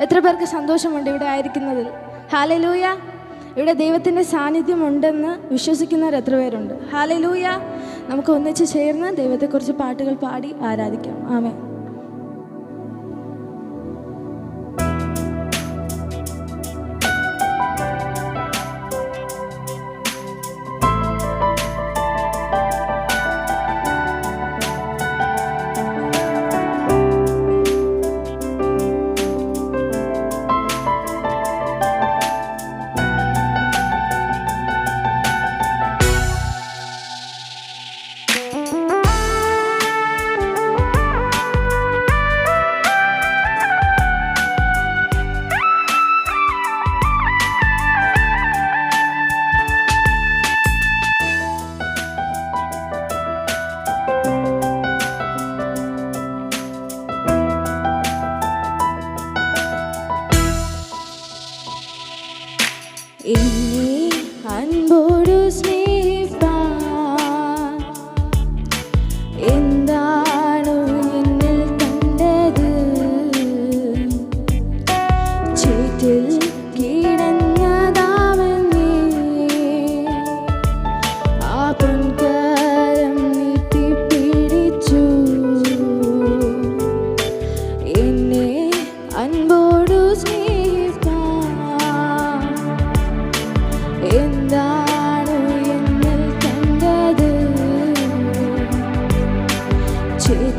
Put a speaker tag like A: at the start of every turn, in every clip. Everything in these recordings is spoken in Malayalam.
A: എത്ര പേർക്ക് സന്തോഷമുണ്ട് ഇവിടെ ആയിരിക്കുന്നതിൽ ഹാലലൂയ ഇവിടെ ദൈവത്തിന്റെ സാന്നിധ്യമുണ്ടെന്ന് വിശ്വസിക്കുന്നവർ എത്ര പേരുണ്ട്? ഹാലലൂയ നമുക്ക് ഒന്നിച്ച് ചേർന്ന് ദൈവത്തെക്കുറിച്ച് പാട്ടുകൾ പാടി ആരാധിക്കാം. ആമേ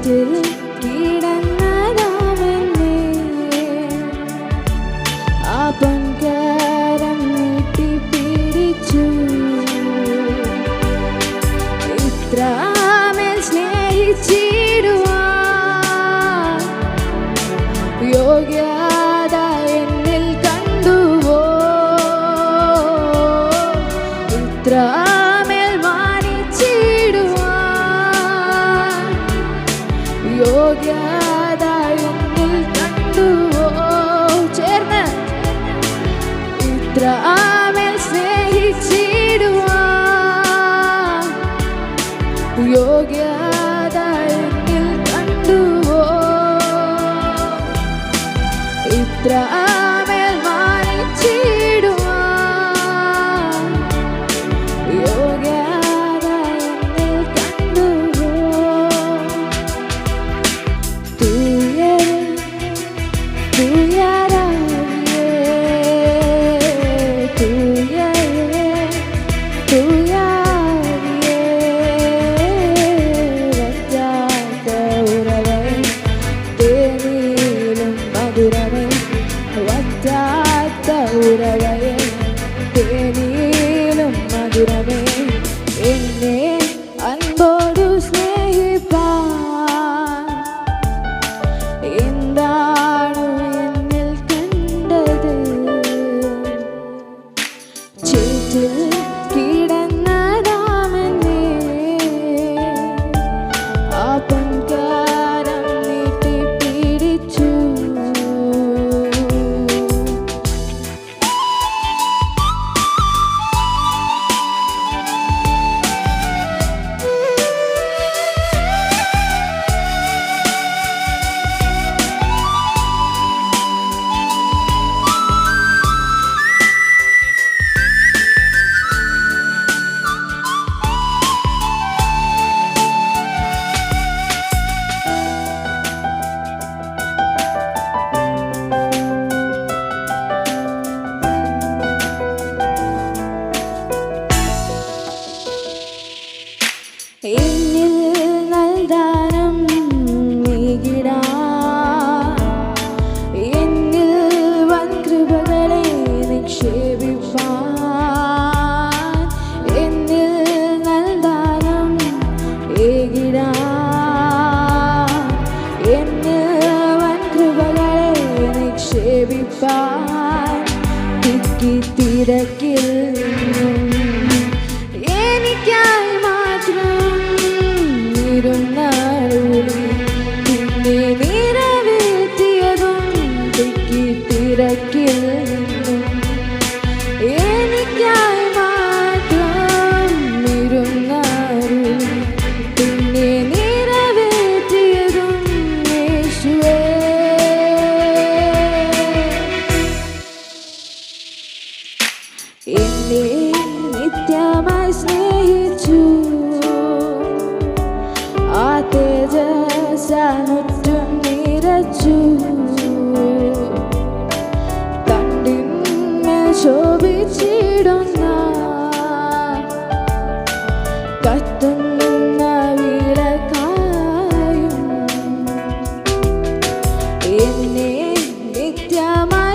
A: Did Trame el mar incidua y ahogada en el candor. Tú y él, tú.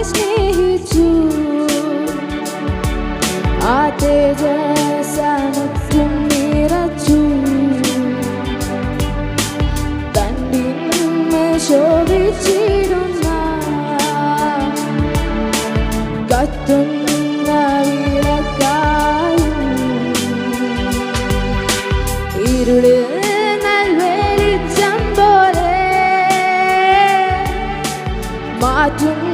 A: സ്നേഹിച്ചു. ആ തേജസമുഖ്യം നിറച്ചു. തന്നിന്മേ ശോഭിച്ചിരുന്ന കത്തുന്ന വിളക്കായി. ഇരുളിൽ നൽവെളിച്ചം പോലെ മാറ്റുന്ന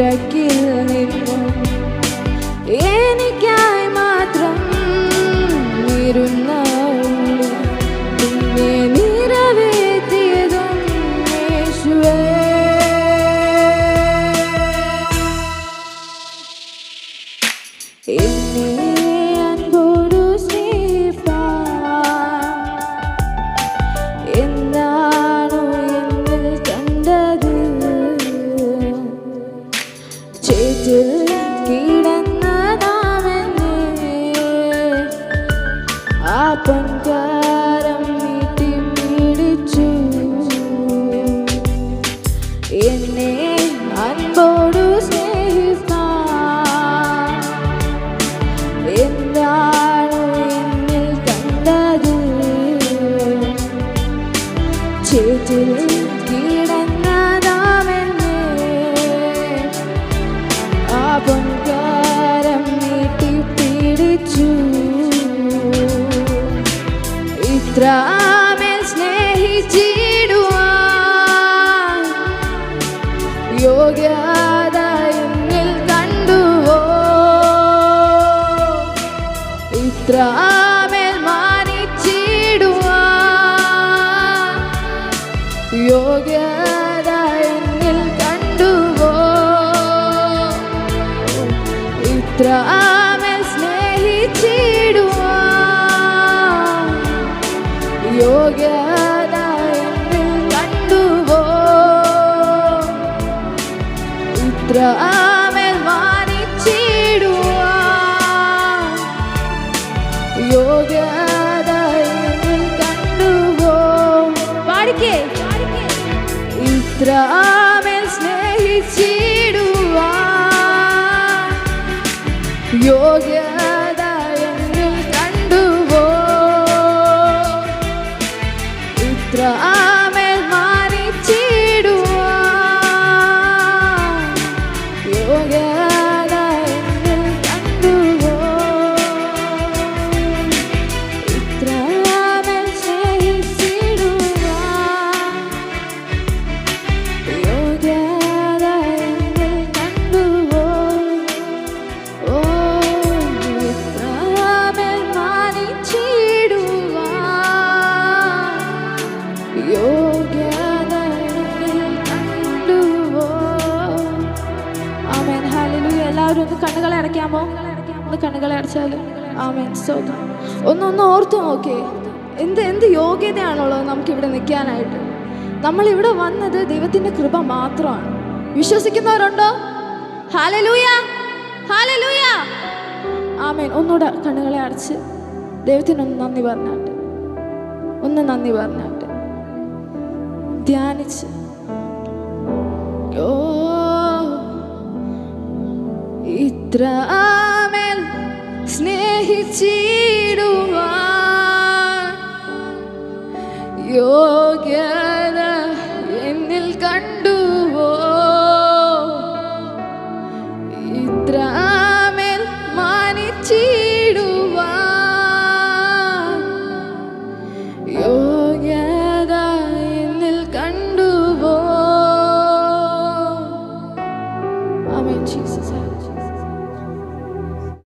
A: നിരക്കിൽ നിന്നും എനിക്കായി മാത്രം ഇരുന്ന നിന്നെ നിറവേറ്റിയതും യേശുവേ. എന്നെ encontrar. ഇത്ര ആമേൽ മാനിച്ചിടുവാൻ യോഗ്യത എന്നിൽ കണ്ടുപോ പാടിക്കേ ഇത്ര ആമേൽ സ്നേഹിച്ചിടുവാൻ അടയ്ക്കാമോ? ഒന്ന് കണ്ണുകളെ അടച്ചാലും. ആമേൻ. സ്തോത്രം. ഒന്നൊന്ന് ഓർത്തു നോക്കേ. എന്ത് എന്ത് യോഗ്യതയാണുള്ളത് നമുക്ക് ഇവിടെ നിൽക്കാനായിട്ട്. നമ്മൾ ഇവിടെ വന്നത് ദൈവത്തിന്റെ കൃപ മാത്രമാണ്. വിശ്വസിക്കുന്നവരുണ്ടോ? ഹാലലൂയ! ഹാലലൂയ! ആമേൻ. ഒന്നുകൂടെ കണ്ണുകളെ അടച്ച് ദൈവത്തിനൊന്ന് നന്ദി പറഞ്ഞാട്ട്. ഒന്ന് നന്ദി പറഞ്ഞാട്ട്. ധ്യാനിച്ച് ഇത്ര ആമേൽ സ്നേഹിച്ചിടുവാൻ. യോഗ്യത എന്നിൽ കണ്ടുവോ